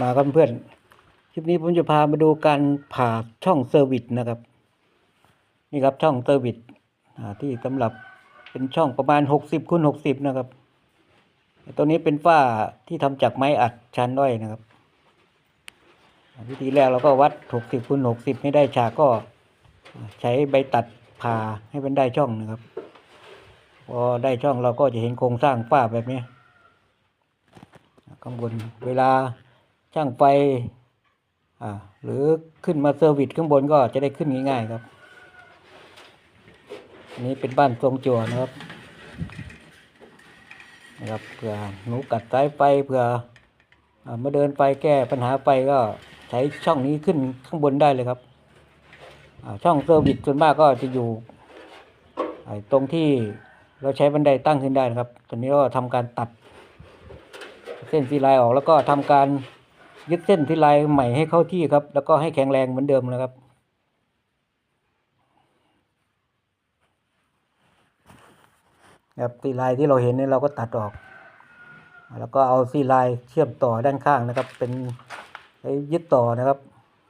มาครับเพื่อนคลิปนี้ผมจะพามาดูการผ่าช่องเซอร์วิสนะครับ นี่ครับช่องเซอร์วิสที่สำหรับเป็นช่องประมาณหกสิบคูณหกสิบนะครับ ตัวนี้เป็นฝ้าที่ทำจากไม้อัดชั้นด้อยนะครับ วิธีแรกเราก็วัดหกสิบคูณหกสิบให้ได้ฉากก็ใช้ใบตัดผ่าให้มันได้ช่องนะครับ พอได้ช่องเราก็จะเห็นโครงสร้างฝ้าแบบนี้ข้างบนเวลา ช่างไฟอ่าหรือขึ้นมาเซอร์วิสข้างบนก็จะได้ขึ้นง่าย ๆ ครับ อันนี้เป็นบ้านทรงจั่วนะครับนะครับเผื่อหนูกัดสายไฟเผื่ออมาเดินไฟแก้ปัญหาไฟก็ใช้ช่องนี้ขึ้นข้างบนได้เลยครับช่องเซอร์วิสส่วนมากก็จะอยู่ตรงที่เราใช้บันไดตั้งขึ้นได้นะครับตอนนี้ก็ทำการตัด เส้นซีไลน์ออกแล้วก็ทำการ ยึดเส้นซีไลน์ใหม่ให้เข้าที่ครับ แล้วก็ให้แข็งแรงเหมือนเดิมนะครับครับซีลน์ที่เราเห็นนี่เราก็ตัดออก แล้วก็เอาซีลน์เชื่อมต่อด้านข้างนะครับ เป็นยึดต่อนะครับ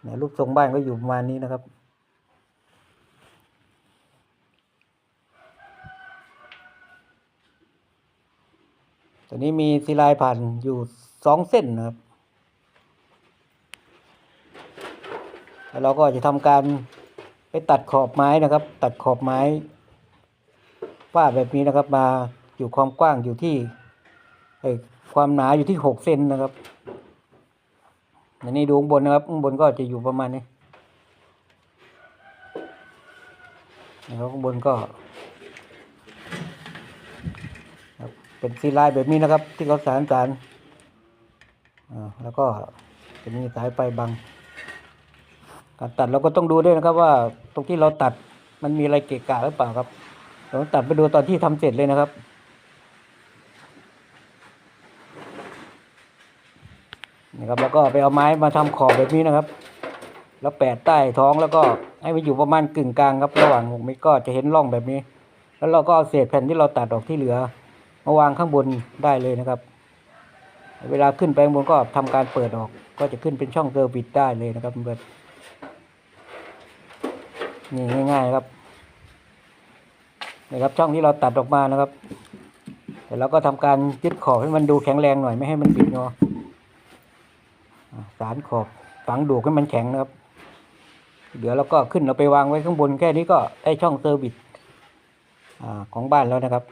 เนี่ยรูปทรงบ้านก็อยู่ประมาณนี้นะครับตัวนี้มีซีลน์ผ่านอยู่สองเส้นนะครับ แล้วเราก็จะทำการไปตัดขอบไม้นะครับ ตัดขอบไม้ฝ้าแบบนี้นะครับ มาอยู่ความกว้างอยู่ที่เอ้ยความหนาอยู่ที่หกเซนนะครับอันนี้ดูข้างบนนะครับข้างบนก็จะอยู่ประมาณนี้นะครับข้างบนก็เป็นซีไลน์แบบนี้นะครับ ที่เขาสารสารอ่าแล้วก็จะมีสายไฟบัง การตัดเราก็ต้องดูด้วยนะครับว่าตรงที่เราตัดมันมีอะไรเกะกะหรือเปล่าครับเราตัดไปดูตอนที่ทำเสร็จเลยนะครับนะครับแล้วก็ไปเอาไม้มาทำขอบแบบนี้นะครับ แล้วแปะใต้ท้องแล้วก็ให้มันอยู่ประมาณกึ่งกลางครับ ระหว่างหกเมตรก็จะเห็นร่องแบบนี้ แล้วเราก็เอาเศษแผ่นที่เราตัดออกที่เหลือ มาวางข้างบนได้เลยนะครับ เวลาขึ้นไปข้างบนก็ทำการเปิดออก ก็จะขึ้นเป็นช่องเซอร์วิสได้เลยนะครับเพื่อน นี่ง่ายๆครับนี่ครับช่องที่เราตัดออกมานะครับแต่เราก็ทำการยึดขอบให้มันดูแข็งแรงหน่อยไม่ให้มันบิดงอสารขอบฝังดูให้มันแข็งนะครับ เดี๋ยวเราก็ขึ้นเราไปวางไว้ข้างบนแค่นี้ก็ได้ช่องเซอร์วิสของบ้านแล้วนะครับ